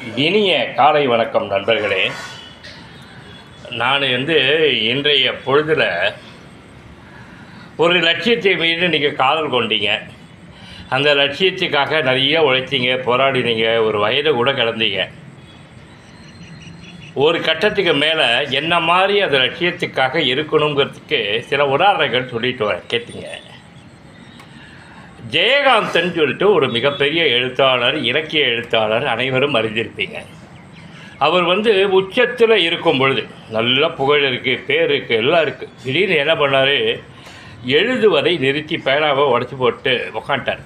இனிய காலை வணக்கம் நண்பர்களே. நான் வந்து இன்றைய பொழுதில் ஒரு லட்சியத்தை மீது நீங்கள் காதல் கொண்டீங்க. அந்த லட்சியத்துக்காக நிறைய உழைத்தீங்க போராடினீங்க ஒரு வயது கூட கிடந்தீங்க. ஒரு கட்டத்துக்கு மேலே என்ன மாதிரி அந்த லட்சியத்துக்காக இருக்கணுங்கிறதுக்கு சில உதாரணங்கள் சொல்லிட்டு வரேன் கேட்டீங்க. ஜெயகாந்தன் சொல்லிட்டு ஒரு மிகப்பெரிய எழுத்தாளர் இலக்கிய எழுத்தாளர் அனைவரும் அறிந்திருப்பீங்க. அவர் வந்து உச்சத்தில் இருக்கும் பொழுது நல்ல புகழ் இருக்குது பேர் இருக்குது எல்லாம் இருக்குது திடீர்னு என்ன பண்ணார்? எழுதுவதை நிறுத்தி பேனாவை உடச்சி போட்டு உக்காண்டார்.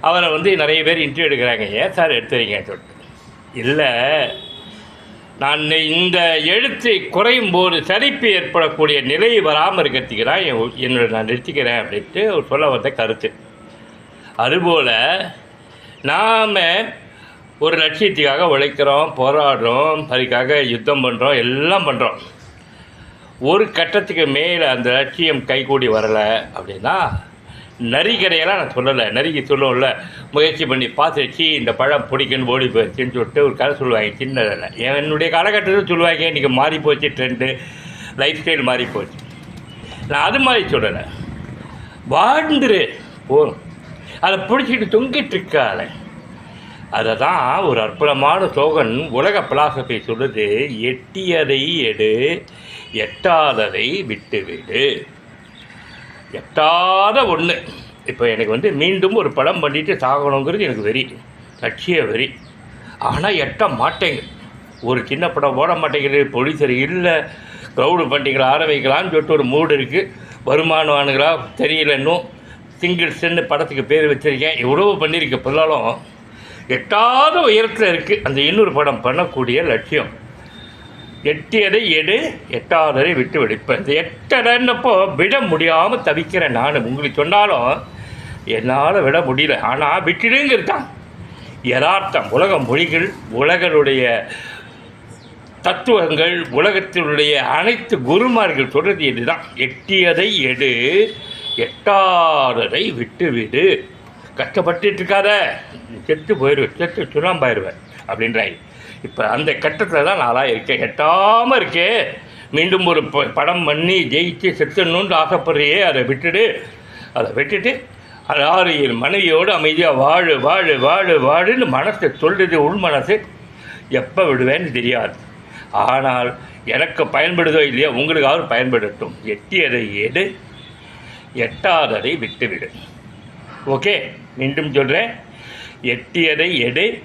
அவரை வந்து நிறைய பேர் இன்டர்வியூ எடுக்கிறாங்க. ஏன் சார் எடுத்துறீங்கன்னு சொல்லிட்டு. இல்லை நான் இந்த எழுத்தை குறையும் போது சரிப்பு ஏற்படக்கூடிய நிலை வராமல் இருக்கிறதுக்கு தான் என்னோட நான் நிறுத்திக்கிறேன் அப்படின்ட்டு அவர் சொல்ல வந்த கருத்து. அதுபோல் நாம் ஒரு லட்சியத்துக்காக உழைக்கிறோம் போராடுறோம் அதுக்காக யுத்தம் பண்ணுறோம் எல்லாம் பண்ணுறோம் ஒரு கட்டத்துக்கு மேலே அந்த லட்சியம் கைகூடி வரலை அப்படின்னா நரிக்கடையெல்லாம் நான் சொல்லலை. நரிக்கு சொல்லுவோம்ல முயற்சி பண்ணி பார்த்துச்சு இந்த பழம் பிடிக்குன்னு ஓடி போயிடுச்சுன்னு சொல்லிட்டு ஒரு கதை சொல்லுவாங்க சின்னதில் என்னுடைய காலகட்டத்தில் சொல்லுவாங்க இன்றைக்கி மாறி போச்சு ட்ரெண்டு லைஃப் ஸ்டைல் மாறி போச்சு. நான் அது மாதிரி சொல்லலை. வாழ்ந்துரு போதும் அதை பிடிச்சிட்டு தொங்கிட்டு இருக்காத அதை தான் ஒரு அற்புதமான சோகன் உலக பிலாசபி சொல்லுது எட்டியதை எடு எட்டாததை விட்டுவிடு. எட்டாத ஒன்று இப்போ எனக்கு வந்து மீண்டும் ஒரு படம் பண்ணிட்டு சாகணுங்கிறது எனக்கு வெறி. லட்சிய வெறி. ஆனால் எட்ட மாட்டேங்க. ஒரு சின்ன படம் ஓட மாட்டேங்கிறது பொலிசர் இல்லை. க்ரௌடு பண்ணிக்கலாம் ஆரம்பிக்கலாம்னு சொல்லிட்டு ஒரு மூடு இருக்குது வருமானவானுங்களா தெரியல இன்னும். சிங்கிள்ஸ்ன்னு படத்துக்கு பேர் வச்சுருக்கேன். எவ்வளோ பண்ணியிருக்கேன் பிள்ளாலும் எட்டாத உயரத்தில் இருக்குது அந்த இன்னொரு படம் பண்ணக்கூடிய லட்சியம். எட்டியதை எடு எட்டாததை விட்டு வெடிப்பேன். இந்த எட்டடைன்னப்போ விட முடியாமல் தவிக்கிறேன் நான் உங்களுக்கு சொன்னாலும் என்னால் விட முடியல. ஆனால் விட்டுடுங்கிறது யதார்த்தம். உலக மொழிகள் உலகனுடைய தத்துவங்கள் உலகத்தினுடைய அனைத்து குருமார்கள் சொல்கிறது இதுதான். எட்டியதை எடு எட்டாததை விட்டுவிடு கஷ்டப்பட்டுட்டு இருக்காத. செத்து போயிடுவேன் செத்து சுண்ணாம்பாயிடுவேன் அப்படின்றாங்க இப்போ அந்த கட்டத்தில் தான் நாளாக இருக்கேன். எட்டாமல் இருக்கே. மீண்டும் ஒரு ப- படம் பண்ணி ஜெயிச்சு செத்துணுன்னு ஆசைப்படுறியே அதை விட்டுடு. அதை விட்டுட்டு யாரு என் மனைவியோடு அமைதியாக வாழு வாழு வாழு வாழுன்னு மனசை சொல்லுது உள் மனசு. எப்போ விடுவேன்னு தெரியாது. ஆனால் எனக்கு பயன்படுதோ இல்லையா உங்களுக்காவது பயன்படட்டும் எட்டியதை எடு எட்டாததை விட்டுவிடு. ஓகே மீண்டும் சொல்கிறேன் எட்டியதை எடு